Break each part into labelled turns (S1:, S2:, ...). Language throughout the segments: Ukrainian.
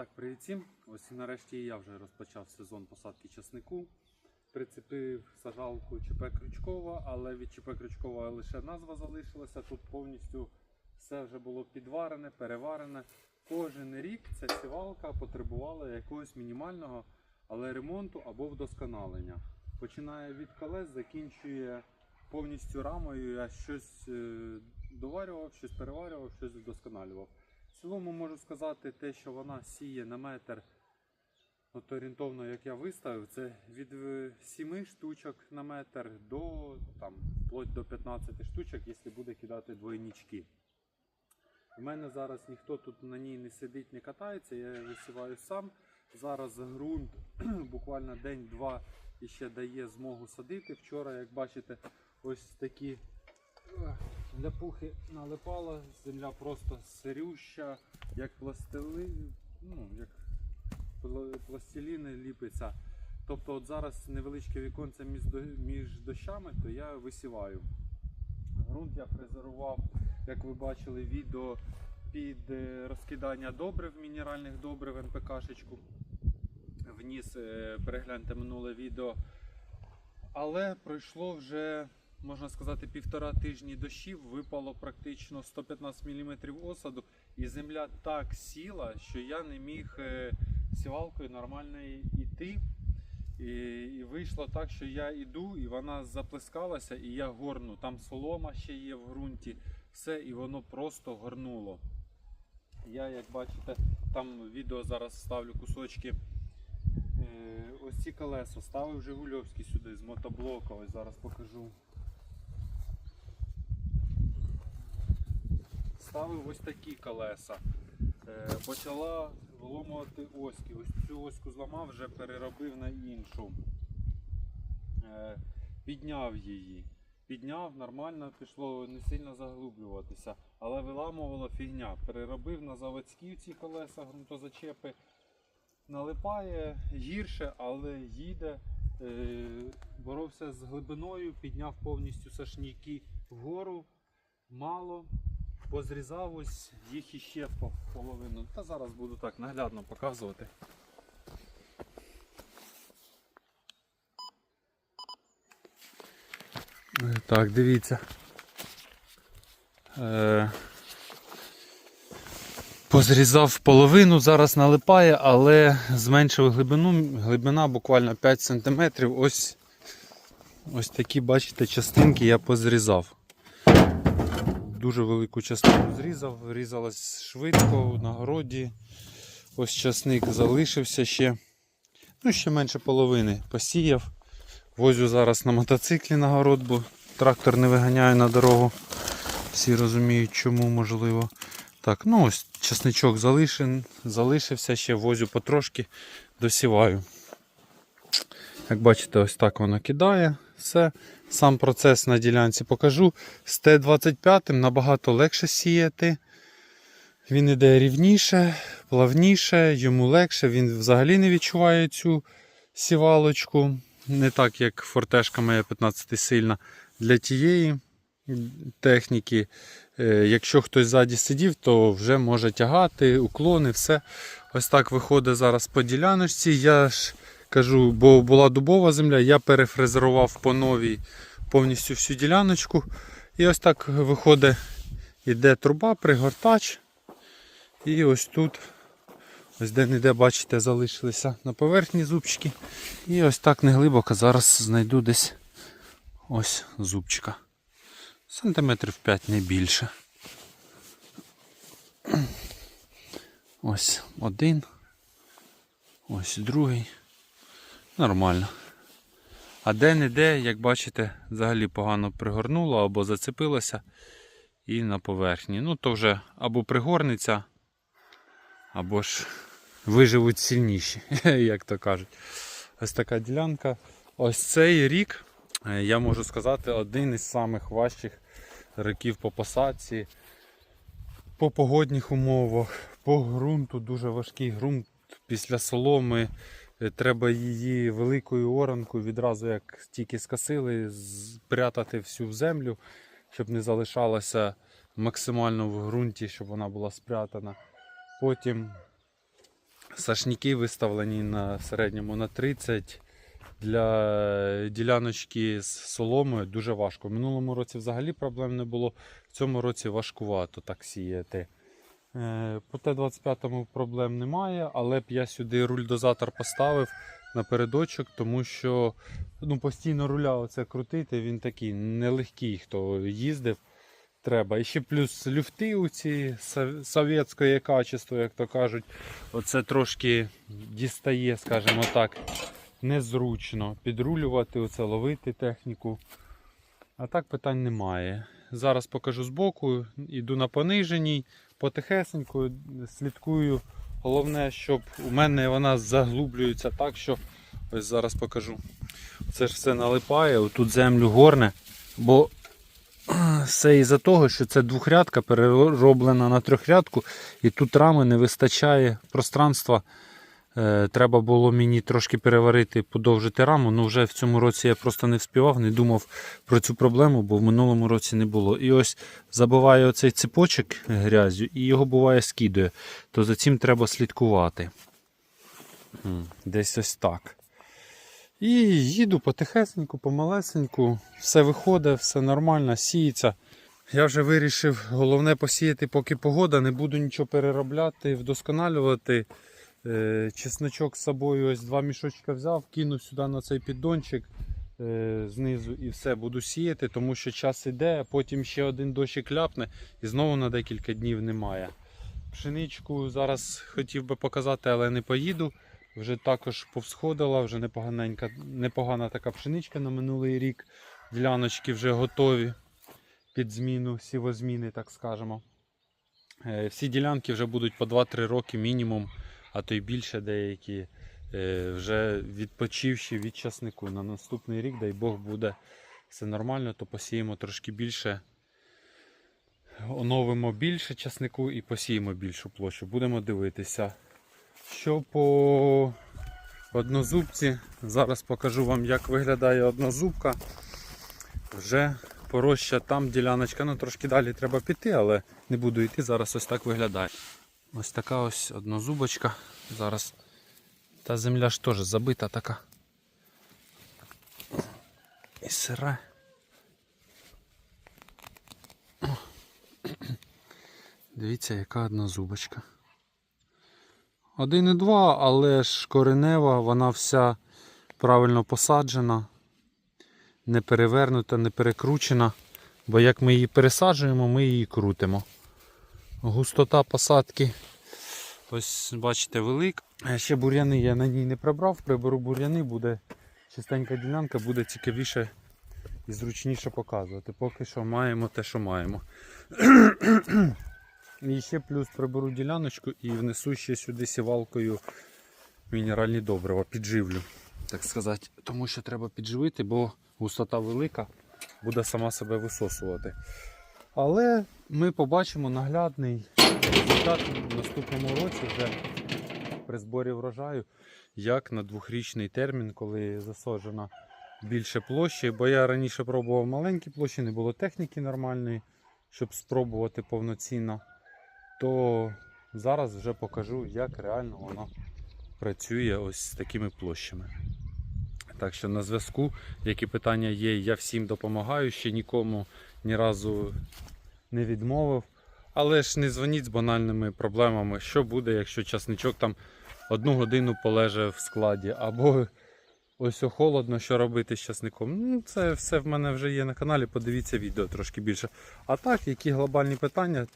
S1: Так, привіт всім. Ось нарешті я вже розпочав сезон посадки часнику. Прицепив сажалку ЧП Крючкова, але від ЧП Крючкова лише назва залишилася. Тут повністю все вже було підварене, переварене. Кожен рік ця сівалка потребувала якогось мінімального, але ремонту або вдосконалення. Починає від колес, закінчує повністю рамою. Я щось е, доварював, щось переварював, щось вдосконалював. В цілому можу сказати те, що вона сіє на метр. От орієнтовно, як я виставив, це від 7 штучок на метр до там, вплоть до 15 штучок, якщо буде кидати двойнички. У мене зараз ніхто тут на ній не сидить, не катається, я висіваю сам. Зараз ґрунт буквально день-два ще дає змогу садити. Вчора, як бачите, ось такі ляпухи налипала, земля просто сирюща, як пластили, ну, як пластиліни ліпиться. Тобто от зараз невеличке віконце між, дощами, то я висіваю. Грунт я фрезерував, як ви бачили, відео під е, розкидання добрив, мінеральних добрив НПКшечку. Вніс, е, перегляньте минуле відео. Але пройшло вже, можна сказати, півтора тижні дощів, випало практично 115 мм осаду, і земля так сіла, що я не міг е, сівалкою нормально йти. І, і вийшло так, що я йду, і вона заплескалася, і я горну. Там солома ще є в ґрунті, все, і воно просто горнуло. Я, як бачите, там відео зараз ставлю кусочки. Е, ось ці колеса ставив Жигульовський сюди з мотоблока, ось зараз покажу. Ставив ось такі колеса. Е, почала виломувати оськи. Ось цю оську зламав, вже переробив на іншу. Е, підняв її. Підняв, нормально пішло не сильно заглублюватися, але виламувала фігня. Переробив на заводські ці колеса, ґрунтозачепи. Налипає гірше, але їде. Е, боровся з глибиною, підняв повністю сашніки вгору. Мало. Позрізав ось їх іще по половину. Та зараз буду так наглядно показувати. Е, Так, дивіться. Е, позрізав половину, зараз налипає, але зменшив глибину. Глибина буквально 5 см. Ось, ось такі, бачите, частинки я позрізав дуже велику частину зрізав, різалось швидко на городі. Ось часник залишився ще. Ну, ще менше половини посіяв. Возю зараз на мотоциклі на город, бо трактор не виганяє на дорогу. Всі розуміють, чому можливо. Так, ну ось часничок залишен, залишився, ще возю потрошки, досіваю. Як бачите, ось так воно кидає. Все. Сам процес на ділянці покажу. З Т-25 набагато легше сіяти. Він іде рівніше, плавніше, йому легше, він взагалі не відчуває цю сівалочку. Не так, як фортешка моя 15 сильна. Для тієї техніки, е, якщо хтось ззаді сидів, то вже може тягати, уклони, все. Ось так виходить зараз по діляночці. Я ж кажу, бо була дубова земля, я перефрезерував по новій повністю всю діляночку. І ось так виходить, іде труба, пригортач. І ось тут, ось де-не-де, бачите, залишилися на поверхні зубчики. І ось так неглибоко зараз знайду десь ось зубчика. Сантиметрів 5 не більше. Ось один. Ось другий. Нормально. А де-не-де, як бачите, взагалі погано пригорнуло або зацепилося і на поверхні. Ну, то вже або пригорнеться, або ж виживуть сильніші, як то кажуть. Ось така ділянка. Ось цей рік, е, я можу сказати, один із самих важчих років по посадці, по погодних умовах, по ґрунту, дуже важкий ґрунт після соломи. Е, Треба її великою оранкою відразу, як тільки скосили, спрятати всю в землю, щоб не залишалося максимально в ґрунті, щоб вона була спрятана. Потім Сашніки виставлені на середньому на 30. Для діляночки з соломою дуже важко. В минулому році взагалі проблем не було. В цьому році важкувато так сіяти. Е, По Т-25 проблем немає, але б я сюди руль-дозатор поставив напередочок, тому що ну, постійно руля оце крутити, він такий нелегкий, хто їздив. Треба. І ще плюс люфти у ці сов- совєтське качество, як то кажуть. Оце трошки дістає, скажімо так, незручно підрулювати, оце ловити техніку. А так питань немає. Зараз покажу збоку, іду на пониженій, потихесеньку слідкую. Головне, щоб у мене вона заглублюється так, що ось зараз покажу. Це ж все налипає, тут землю горне, бо все із-за того, що це двохрядка перероблена на трьохрядку, і тут рами не вистачає пространства. Е, Треба було мені трошки переварити, подовжити раму. Ну вже в цьому році я просто не вспівав, не думав про цю проблему, бо в минулому році не було. І ось забиває оцей ципочок грязю і його буває скидує. То за цим треба слідкувати. Десь ось так. І їду потихесеньку, помалесеньку, все виходить, все нормально, сіється. Я вже вирішив головне посіяти, поки погода, не буду нічого переробляти, вдосконалювати. Е, Чесночок з собою ось два мішочка взяв, кинув сюди на цей піддончик е, знизу і все, буду сіяти, тому що час іде, а потім ще один дощик ляпне і знову на декілька днів немає. Пшеничку зараз хотів би показати, але не поїду. Вже також повсходила, вже непоганенька, непогана така пшеничка на минулий рік. Діляночки вже готові під зміну, сівозміни, так скажемо. Е, Всі ділянки вже будуть по 2-3 роки мінімум, а то й більше деякі, е, вже відпочивши від часнику. На наступний рік, дай Бог, буде все нормально, то посіємо трошки більше. Оновимо більше часнику і посіємо більшу площу. Будемо дивитися. Що по однозубці, зараз покажу вам, як виглядає однозубка. Вже пороща там діляночка, ну трошки далі треба піти, але не буду йти, зараз ось так виглядає. Ось така ось однозубочка. Зараз та земля ж теж забита така. І сира. Дивіться, яка однозубочка. 1,2, але ж коренева, вона вся правильно посаджена, не перевернута, не перекручена. Бо як ми її пересаджуємо, ми її крутимо. Густота посадки, ось бачите, велика. А Ще бур'яни я на ній не прибрав, приберу бур'яни, буде чистенька ділянка, буде цікавіше і зручніше показувати. Поки що маємо те, що маємо. І ще плюс приберу діляночку і внесу ще сюди сівалкою мінеральні добрива, підживлю, так сказати. Тому що треба підживити, бо густота велика, буде сама себе висосувати. Але ми побачимо наглядний результат в наступному році вже при зборі врожаю, як на двохрічний термін, коли засаджена більше площі. Бо я раніше пробував маленькі площі, не було техніки нормальної, щоб спробувати повноцінно то зараз вже покажу, як реально воно працює ось з такими площами. Так що на зв'язку, які питання є, я всім допомагаю, ще нікому ні разу не відмовив. Але ж не дзвоніть з банальними проблемами, що буде, якщо часничок там одну годину полеже в складі, або ось холодно, що робити з часником. Ну, це все в мене вже є на каналі, подивіться відео трошки більше. А так, які глобальні питання,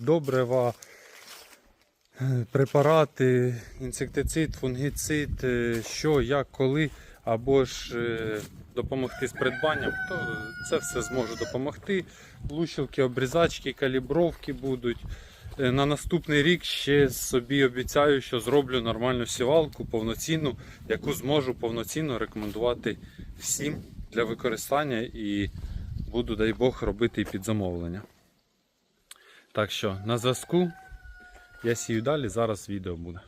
S1: добрива, е, препарати, інсектицид, фунгіцид, е, що, як, коли, або ж е, допомогти з придбанням, то це все зможу допомогти. Лущилки, обрізачки, калібровки будуть. Е, На наступний рік ще собі обіцяю, що зроблю нормальну сівалку, повноцінну, яку зможу повноцінно рекомендувати всім для використання і буду, дай Бог, робити і під замовлення. Так що на зв'язку я сію далі, зараз відео буде.